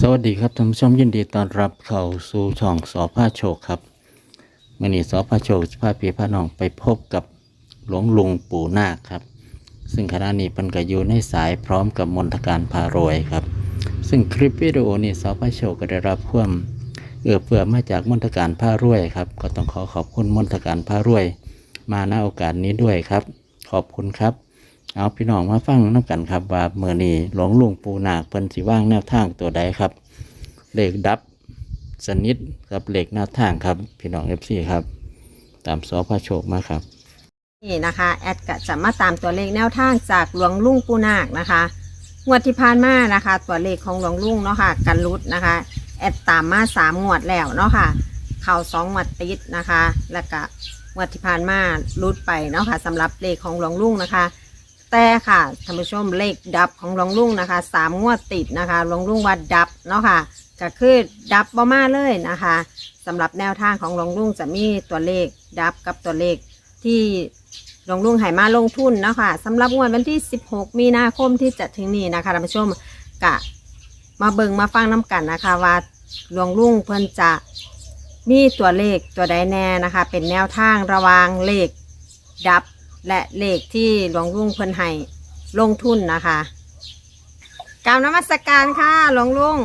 สวัสดีครับท่านผู้ชมยินดีต้อนรับเข้าสู่ช่องสอผ้าโชคครับมื่อนี้สอผ้าโชคจะพาพี่พาน้องไปพบกับหลวงลุงปู่นาคครับ ซึ่งขณะนี้เพิ่นก็อยู่ในสายพร้อมกับมนทการพารวยครับ ซึ่งคลิปวิดีโอนี้สอผ้าโชคก็ได้รับความเอื้อเฟื้อมาจากมนทการพารวยครับ ก็ต้องขอขอบคุณมนทการพารวย มาณโอกาสนี้ด้วยครับ ขอบคุณครับ เอาพี่น้องมาฟังน้ำกันครับ ว่าเมื่อนี้หลวงลุงปูนาคเพิ่นสิว่างแนวทางตัวใดครับ เลขดับสนิทกับเลขแนวทางครับ พี่น้องเอฟซีครับ ตามสอพระโชคมาครับ นี่นะคะแอดก็จะมาตามตัวเลขแนวทางจากหลวงลุงปูนาคนะคะงวดที่ผ่านมานะคะ ตัวเลขของหลวงลุงเนาะค่ะ กันรุดนะคะ แอดตามมาสามงวดแล้วเนาะค่ะ เข่าสองงวดติดนะคะ แล้วก็งวดที่ผ่านมารุดไปเนาะค่ะสำหรับเลขของหลวงลุงนะคะ แต่ค่ะท่านผู้ชมเลขดับของหลวงลุงนะคะสามงวดติดนะคะหลวงลุงว่าดับเนาะค่ะก็คือดับบ่มาเลยนะคะสำหรับแนวทางของหลวงลุงจะมีตัวเลขดับกับตัวเลขที่หลวงลุงให้มาลงทุนเนาะค่ะสำหรับงวดวันที่ 16 มีนาคมที่จะถึงนี้นะคะท่านผู้ชมกะมาเบิงมาฟังน้กันนะคะ ว่าหลวงลุงเพิ่นจะมีตัวเลขตัวใดแน่นะคะ เป็นแนวทางระวางเลขดับ และเลขที่หลวงลุงเพิ่นให้ลงทุนนะคะกรารนมัสการค่ะหลวงลุง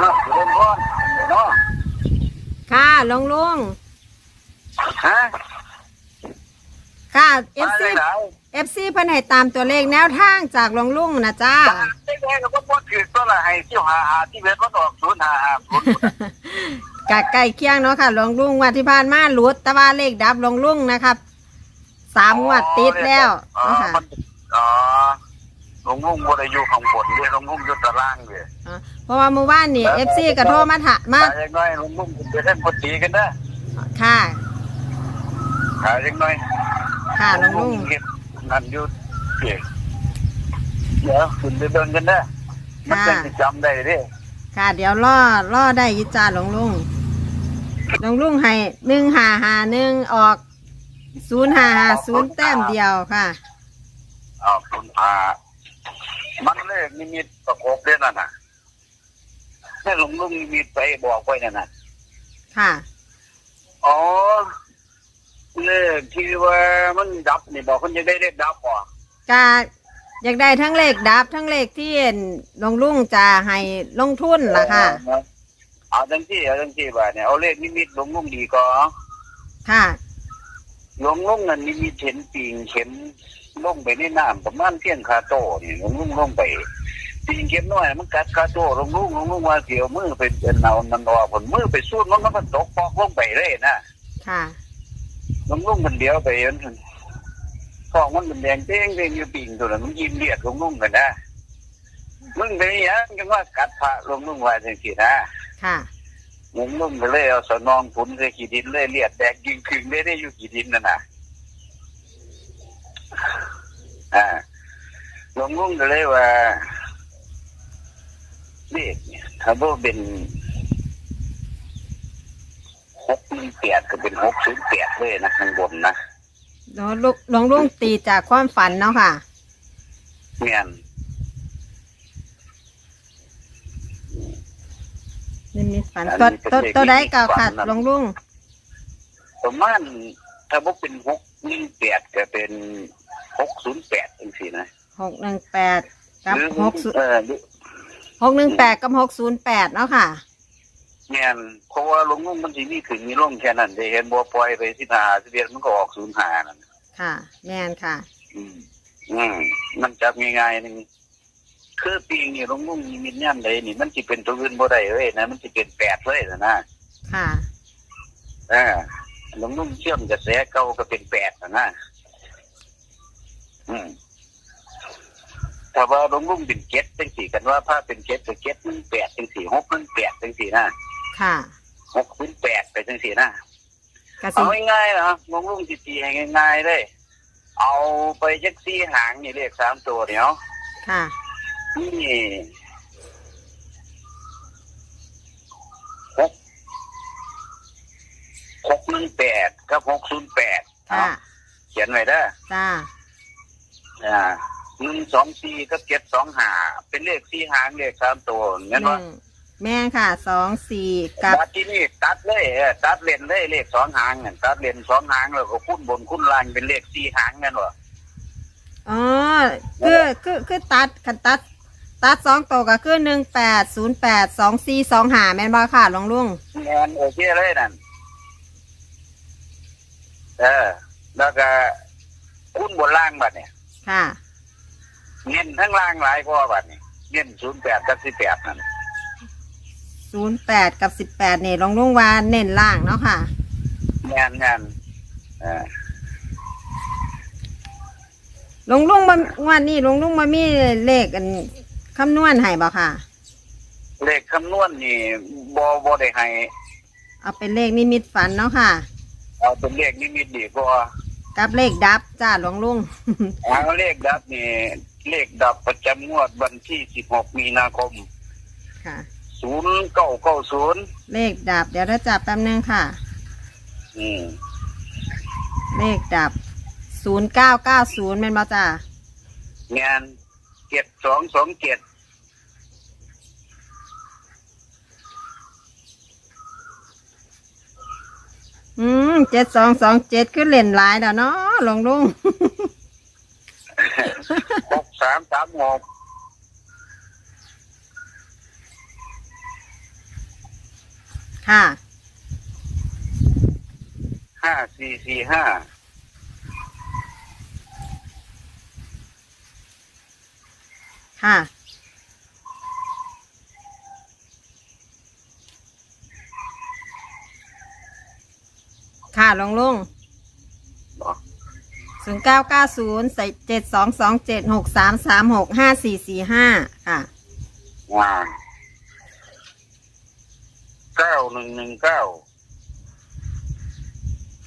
เนาะเล่นพ่อนเนาะค่ะหลวงลุงฮะค่ะเอมาฟได้ซีไหนเอฟซีเพิ่นให้ตามตัวเลขแนวทางจากหลวงลุงนะจ้าได้แม่ก็บ่ถือตัวละให้ที่หาหาที่เวทมันออกศูนย์หาหาศูนย์กะใกล้เคียงเนาะค่ะหลวงลุงว่าที่ผ่านมาหลุดแต่ว่าเลขดับหลวงลุงนะครับ สามงวดติดแล้วอ๋อเนาะค่ะมันอ๋อหลวงลุงบ่ได้อยู่ข้างบนเด้หลวงลุงอยู่ตารางเด้อ่าเพราะว่าเมื่อวานนี่เอฟซีก็โทรมาถามมาหาอย่างน้อยหลวงลุงไปเล่นบ่ตีกันนะค่ะหาอย่างน้อยค่ะหลวงลุงเฮ็ดนั่นอยู่เด้เดี๋ยวคุณไปเบิ่งกันนะมันจะสิจำได้เด้ค่ะ เดี๋ยวล่อล่อได้อยิจ้าหลวงลุงหลวงลุงให้หนึ่งหาหาหนึ่งออก ศูนย์หาหาศูนย์แต้มเดียวค่ะ เอาคุณพามันเลยนิมิตประกบเด้นั่นน่ะให้หลวงลุงนิมิตไปบอกไว้นั่นน่ะ ค่ะ อ๋อ เลขที่ว่ามันดับนี่บอกคนจะได้เลขดับบ่กาอยากได้ทั้งเลขดับทั้งเลขที่หลวงลุงจะให้ลงทุนล่ะค่ะ เอาจังที่เอาจังที่ว่าเนี่ยเอาเลขนิมิตหลวงลุงดีก็ค่ะ หลวงลุงนั่นนิมิตเห็นปิงเข็มลงไปในน้ำประมาณเพียงคาโต้นี่หลวงลุงลงไปปิงเข็มน้อยมันกัดคาโตหลวงลุงหลวงลุงว่าเสียวมือไปเป็นเอามันออผลมือไปสู้มันมันตกปอกลงไปเลยนะค่ะลงลุงมันเดียวไปเห็นทองมันเป็นแดงเต้งเต้งอยู่ปิงตัวนั้นมันยิ้มเลียดลงลุงกันนะมึงไปนหยังจังว่ากัดพระลงลุงว่าจังซี่นะค่ะ ลุงลุงก็เลยเอาสนองผุนใส่ขี้ดินเลยเลียดแดงยิงคึงได้ได้อยู่ขี้ดินนั่นน่ะอ่าลุงลุงก็เลยว่าเลขเนี่ยถ้าว่าเป็นหกหนึ่งแปดก็เป็นหกศูนย์แปดเลยนะข้างบนนะหลวงลุงหลวงลุงตีจากความฝันเนาะค่ะ เมียน นี่มีฝันตัวตัวตัวใดเก่าค่ะหลวงลุงประมาณถ้าว่าเป็นหกหนึ่งแปดก็เป็นหกศูนย์แปดจังสี่นะหกหนึ่งแปดกับหรือหกศูนย์เออหรือหกหนึ่งแปดกับหกศูนย์แปดเนาะค่ะเมียนเพราะว่าลงลุงมันสิมีขึ้นมีลงแค่นั้นได้เห็นบัวปล่อยไปสิบห้าสิบเอ็ดมันก็ออกศูนย์ห้านั่นค่ะ แม่นค่ะ อืมอืมมันจับง่ายๆหนึง คือปีนี้ลงลุงมีมินย่ำใดนี่ มันสิเป็นตัวอื่นบ่ได้เลยนะมันสิเป็นแปดเลยนะนะค่ะเออลงลุงเชื่อมกระแสเก่าก็เป็นแปดนะนะอืมถ้าว่าลงลุ่มเป็นเก็ดจังสี่กันว่าผ้าเป็นเก็ดก็เก็ดมันแปดจังสี่หกมันแปดจังสี่นะค่ะหกมันแปดไปจังสี่นะกสิเอาง่ายๆนะลงลุ่มสิตีให้ง่ายๆเลยเอาไปจักสี่หางนี่เลขสามตัวเดี๋ยวค่ะ นี่หกหกหนึ่งแปดกับหกศูนย์แปดค่ะเขียนไว้เด้อจ้าอ่าหนึ่งสองสี่กับเจ็ดสองห้าเป็นเลขสี่หางเลขสามตัวหเงี้ยนึ่ว่างแม่นค่ะสองสี่กับตัดที่นี่ตัดเลยเออตัดเลนเลยเลขสองหางเนี่ยตัดเลนสองหางแล้วก็คุ้นบนคุ้นล่างเป็นเลขสี่หางเงี้ยว่ะอ๋อคือคือคือตัดคันตัด ตัดสองตัวก็คือหนึ่งแปดศูนย์แปดสองสี่สองหาแม่นบ่ค่ะหลวงลุงงานโอเคเลยนั่นเออ แล้วก็คุ้นบนล่างบัดเนี่ยค่ะเน้นทั้งล่างหลายกว่าบัดเนี่ยเน้นศูนย์แปดกับสิบแปดนั่นศูนย์แปดกับสิบแปดนี่หลวงลุงว่าเน้นล่างเนาะค่ะงานงานเออหลวงลุงมันวันนี้หลวงลุงมามีเลขอัน คำนวณให้บ่ค่ะ เลขคำนวณนี่บอบอได้ให้เอาเป็นเลขนิมิตฝันเนาะค่ะ เอาเป็นเลขนิมิตดีกว่ากับเลขดับจ้าหลวงลุง เอาเลขดับนี่เลขดับประจำงวดวันที่สิบหกมีนาคมค่ะ ศูนย์เก้าเก้าศูนย์เลขดับ เดี๋ยวเราจับแป๊บนึงค่ะ อืมเลขดับศูนย์เก้าเก้าศูนย์เป็นบ่จ้า งาน เจ็ดสองสองเจ็ดอืมเจ็ดสองสองเจ็ดคือเล่นหลายแล้วเนาะหลวงลุง หกสามสามหกค่ะ ห้าสี่สี่ห้า ค่ะ ค่ะหลวงลุงศูนย์เก้าเก้าศูนย์ใส่เจ็ดสองสองเจ็ดหกสามสามหกห้าสี่สี่ห้าค่ะงานเก้าหนึ่งหนึ่งเก้า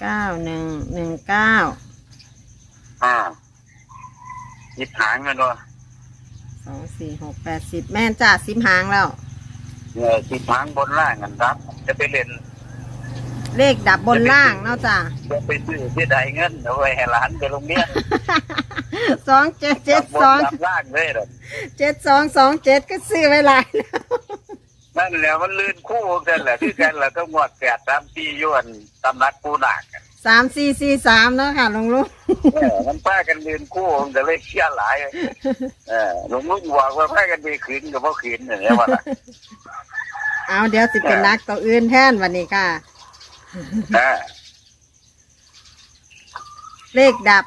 เก้าหนึ่งหนึ่งเก้าอ่าหยิบหางกันวะ สองสี่หกแปดสิบแม่นจ่าสิบหางแล้วเนี่ยหยิบหางบนล่างกันครับ จะไปเล่นเลขดับบนล่างเนาะจ้า จะไปซื้อที่ใดเงินเอาไว้ให้หลานไปโรงเรียนสองเจ็ดเจ็ดบนสองดับล่างเลยเหรอเจ็ดสองสองเจ็ดก็ซื้อไว้หลายแล้วนั่นแหละมันลื่นคู่กันแหละที่กันแหละก็งวดแปดสามปียวนตำนักปูหนักอะ สามสี่สี่สามเนาะค่ะหลวงลุงเออมันป้ากันลื่นคู่มันจะเลยเชี่ยหลายเออหลวงลุงบอกว่าป้ากันไปขืนกับพ่ขืนอย่างเงี้ยว่าล่ะเอาเดี๋ยวสิเป็นนักตัวอื่นแทนวันนี้ค่ะเออเลขดับ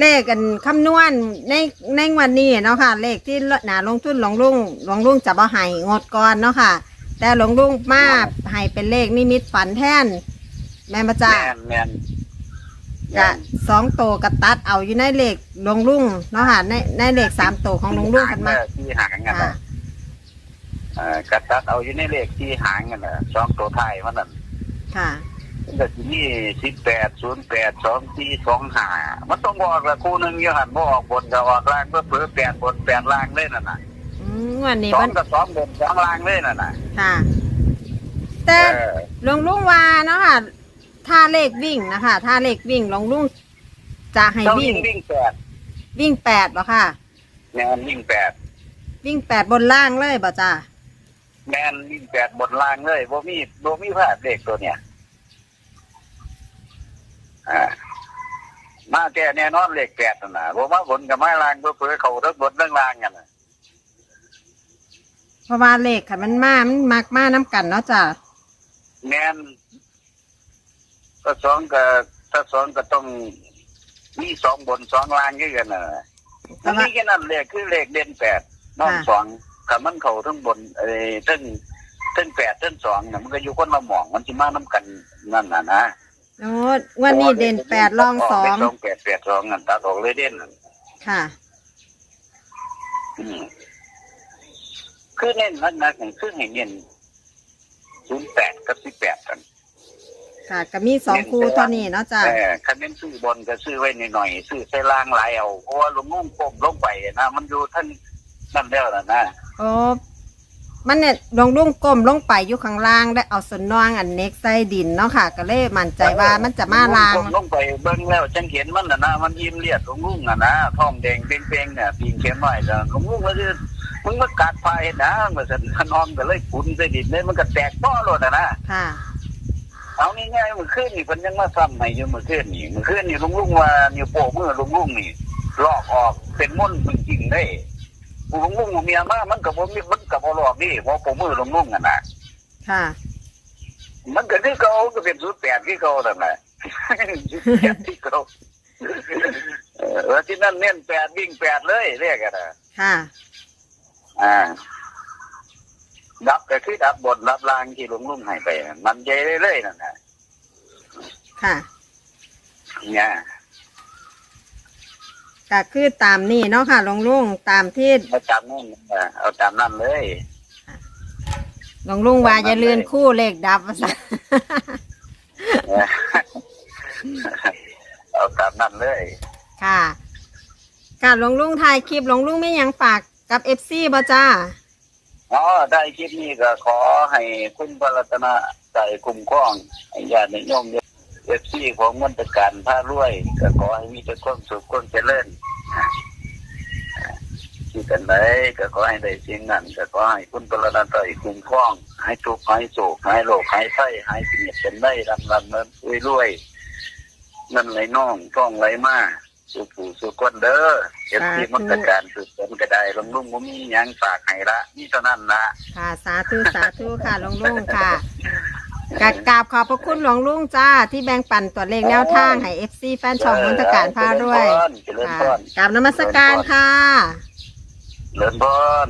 เลขกันคำนวณในในวันนี้เนาะค่ะ เลขที่หนาลงทุนหลวงลุงหลวงลุงจะบ่ให้งดก่อนเนาะค่ะ แต่หลวงลุงมาให้เป็นเลขนิมิตฝันแทน แม่นมาจ้าแม่นแม่นกะสองโตวกระตัดเอาอยู่ในเลขหลวงลุงเนาะค่ะในในเลขสามโตวของหลวงลุงกันมาเออที่หางกันค่ะ นะเออกระตัดเอาอยู่ในเลขที่หางกันนะสองตัวไทายมันนั่นค่ะมันก็ที่นี่สิบแปดศูนย์แปดสองสี่สองห้ามันต้องบอกละคู่หนึ่งอยู่หันบ่ออกบนกับออกล่างเพื่อเผื่อแปดบนแปดล่างเลยนั่นน่ะอืมวันนี้สอมังนกับสองบนสองล่างเลยนั่นน่ะค่ะ แต่เออหลวงลุงว่าเนาะค่ะ ถ้าเลขวิ่งนะคะ ถ้าเลขวิ่งหลวงลุงจะให้ต้องวิ่วิ่งงวิ่งแปดวิ่งแปดบ่ค่ะ แมนวิ่งแปดวิ่งแปดบนล่างเลยบ่จ้าแมนวิ่งแปดบนล่างเลยบ่มีบ่มีพลาดเด็กตัวเนี้ยอ่ามาแก่แน่นอนเลขแปดนั่นน่ะบ่มาบนกับมาล่างเพื่อเผื่อเขาทั้งบนทั้งล่างกันน่ะเพราะว่าเลขค่ะมันมามันมักมาน้กันเนาะจ้าแมน ก็สองก็ถ้าสองก็ต้องมีสองบนสองล่างคือกันน่ะแต่มันว่ามีแค่นั้นเลขคือเลขเด่นแปดน้องค่ะสองกับมันเขาทั้งบนเอ้ยทั้งทั้งแปดทั้งสองน่ะมันก็อยู่คนละหมองมันสิมาน้ำกันนั่นน่ะนะโอ้วันนี้เด่นแปดรองสองสองแปดแปดสองนั่นตัดออกเลยเด่นนั่นค่ะอืมคือเน้นนักนักๆนี่คือให้เน้นศูนย์แปดกับสิบแปดกัน ค่ะก็มีสองคู่เท่านี้เนาะจ้าแต่คันเป็นซื้อบนก็ซื้อไว้หน่อยๆซื้อใส่ล่างหลายเอาเพราะว่าลงงุ่งก้มลงไปนะมันอยู่ท่านนั่นแล้วนะนะโอ้มันเนี่ยลงลุ่งก้มลงไปอยู่ข้างล่างได้เอาสนนองอันเน็กใส่ดินเนาะค่ะ ก็เลยมั่นใจว่ามันจะมาลางลงลงไปเบิ่งแล้วจังเห็นมันน่ะนะมันยิ้มเลียดลงลุงอะนะท้องแดงเป้งๆเนี่ยปีนเข็มไว้แล้วลงลุงก็คือมึงมากัดไฟนะมันสั่นขนองก็เลยขุนใส่ดินเลยมันก็แตกป้อโลดอะนะค่ะ เอาง่ายๆมื้อคืนนี่เพิ่นยังมาซ้ำให้อยู่มื้อคืนนี่มื้อคืนนี่ลุงลุงว่านิ้วโป้งมือลุงลุงนี่ลอกออกเป็นม่นต์จริงๆเด้ลุงลุงเมียมามันก็บ่มีมันก็บ่ลอกนี่เพราะโป้งมือลุงลุงอะนะค่ะ มันก็คือเก่าก็เป็นศูนย์แปดที่เก่านั่นแหละศูนย์แปดที่เก่าเออแล้วที่นั่นเน้นแปดวิ่งแปดเลยเรียกกันนะค่ะ อ่า ดับก็คือดับบนดับลางที่ลุงลุงให้ไปน่ะมันใจเรื่อยๆนั่นนะค่ะเนี่ยก็คือตามนี่เนาะค่ะลงลุงตามที่เอาตามนั่นน่ะเอาตามนั่นเลยลงลุงว่าอย่าเลือนคู่เลขดับว่าซะเออเอาตามนั่นเลย ค่ะการลงลุงถ่ายคลิปลงลุงไม่ยังฝากกับเอฟซีบ่จ้า อ๋อได้คลิปนี้ก็ขอให้คุณพระรัตนาใจคุ้มครองให้ญาติโยมเอฟซีของมนตการท่ารวย ก็ขอให้มีแต่ความสุขความเจริญที่กันไหนก็ขอให้ได้สิ่งนั้นก็ขอให้คุณพระรัตนาใจคุ้มครอง ให้ทุกข์ให้โศกให้โรคให้ไข้ให้เสียเป็นได้รำรำเงินรวยรวยเงินไหลน่องท่องไหลมา สุผู้สุคนเด้อเอฟซีมนตการสุดเป็นก็ได้ลงลุ่มบ่มีหยังฝากให้ละนี่เท่านั้นละค่ะสาธุสาธุค่ะหลวงลุงค่ะกราบกราบขอบพระคุณหลวงลุงจ้าที่แบ่งปันตัวเลขแนวทางให้เอฟซีแฟนช่องมนตการพาด้วยเจริญค่ะพรกราบนมัสการค่ะ เจริญพร